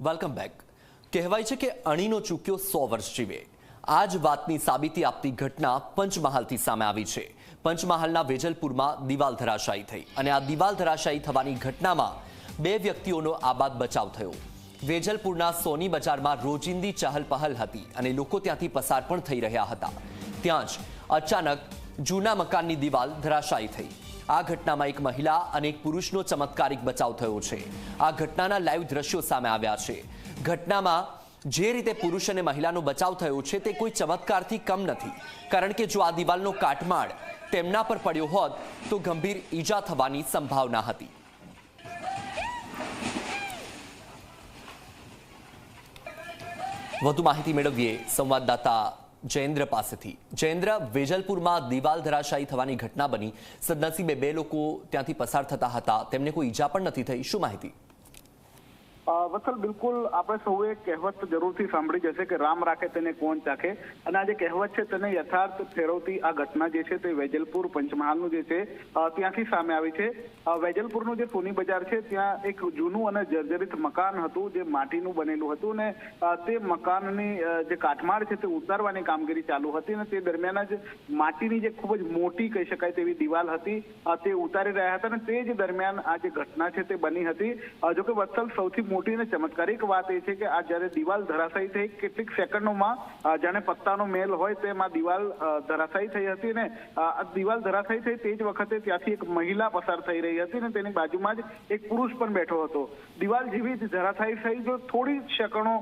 Welcome back કહેવાય છે કે અણીનો ચૂક્યો સો વર્ષ જીવે. આ જ વાતની સાબિતી આપતી ઘટના પંચમહાલથી સામે આવી છે. પંચમહાલના વેજલપુરમાં દિવાલ ધરાશાયી થઈ અને આ દિવાલ ધરાશાયી થવાની ઘટનામાં બે વ્યક્તિઓનો આબાદ બચાવ થયો. વેજલપુરના સોની બજારમાં રોજિંદી ચહલપહલ હતી અને લોકો ત્યાંથી પસાર પણ થઈ રહ્યા હતા. ત્યાં જ અચાનક જૂના મકાનની દિવાલ ધરાશાયી થઈ. આ ઘટનામાં એક મહિલા અને એક પુરુષનો ચમત્કારિક બચાવ થયો છે. આ ઘટનાના લાઈવ દ્રશ્યો સામે આવ્યા છે. ઘટનામાં જે રીતે પુરુષ અને મહિલાનો બચાવ થયો છે તે કોઈ ચમત્કારથી કમ નથી. કારણ કે જો આ દિવાલનો કાટમાળ તેમના પર પડ્યો હોત, તો ગંભીર ઈજા થવાની સંભાવના હતી. વધુ માહિતી મેળવીએ સંવાદદાતા જયેન્દ્ર પાસેથી. જયેન્દ્ર, વેજલપુરમાં દિવાલ ધરાશાયી થવાની ઘટના બની. સદનસીબે બે લોકો ત્યાંથી પસાર થતા હતા. તેમને કોઈ ઈજા પણ નથી થઈ. શું માહિતી? વત્સલ, બિલકુલ આપણે સૌએ કહેવત જરૂરથી સાંભળી જશે કે રામ રાખે તેને કોણ ચાખે? અને આ જે કહેવત છે તેને યથાર્થ ફેરવતી આ ઘટના જે છે તે વેજલપુર પંચમહાલનું જે છે ત્યાંથી સામે આવી છે. વેજલપુરનું જે સોની બજાર છે ત્યાં એક જૂનું અને જર્જરિત મકાન હતું, જે માટીનું બનેલું હતું ને તે મકાનની જે કાટમાળ છે તે ઉતારવાની કામગીરી ચાલુ હતી અને તે દરમિયાન જ માટીની જે ખૂબ જ મોટી કહી શકાય તેવી દિવાલ હતી તે ઉતારી રહ્યા હતા અને તે જ દરમિયાન આ જે ઘટના છે તે બની હતી. જોકે વત્સલ, સૌથી મોટી અને ચમત્કારિક વાત એ છે કે આ જ્યારે દિવાલ ધરાશાયી થઈ કેટલીક સેકન્ડોમાં જાણે પત્તાનો મેલ હોય તેમ દિવાલ ધરાશાયી થઈ હતી ને આ દિવાલ ધરાશાયી થઈ તે જ વખતે ત્યાંથી એક મહિલા પસાર થઈ રહી હતી ને તેની બાજુમાં જ એક પુરુષ પણ બેઠો હતો. દિવાલ જેવી જ ધરાશાયી થઈ જો થોડી સેકન્ડો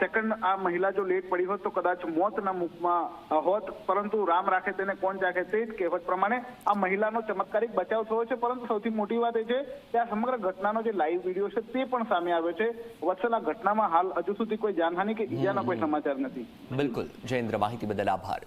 સેકન્ડ આ મહિલા જો લેટ પડી હોત તો કદાચ મોતના મુખમાં હોત. પરંતુ રામ રાખે તેને કોણ જાગે તે જ કહેવત પ્રમાણે આ મહિલાનો ચમત્કારિક બચાવ થયો છે. પરંતુ સૌથી મોટી વાત એ છે કે આ સમગ્ર ઘટનાનો જે લાઈવ વીડિયો છે તે પણ સામે આવ્યો છે. વત્સલ આ ઘટનામાં હાલ હજુ સુધી કોઈ જાનહાની કે ઈજાના કોઈ સમાચાર નથી. બિલકુલ. જયેન્દ્ર માહિતી બદલ આભાર.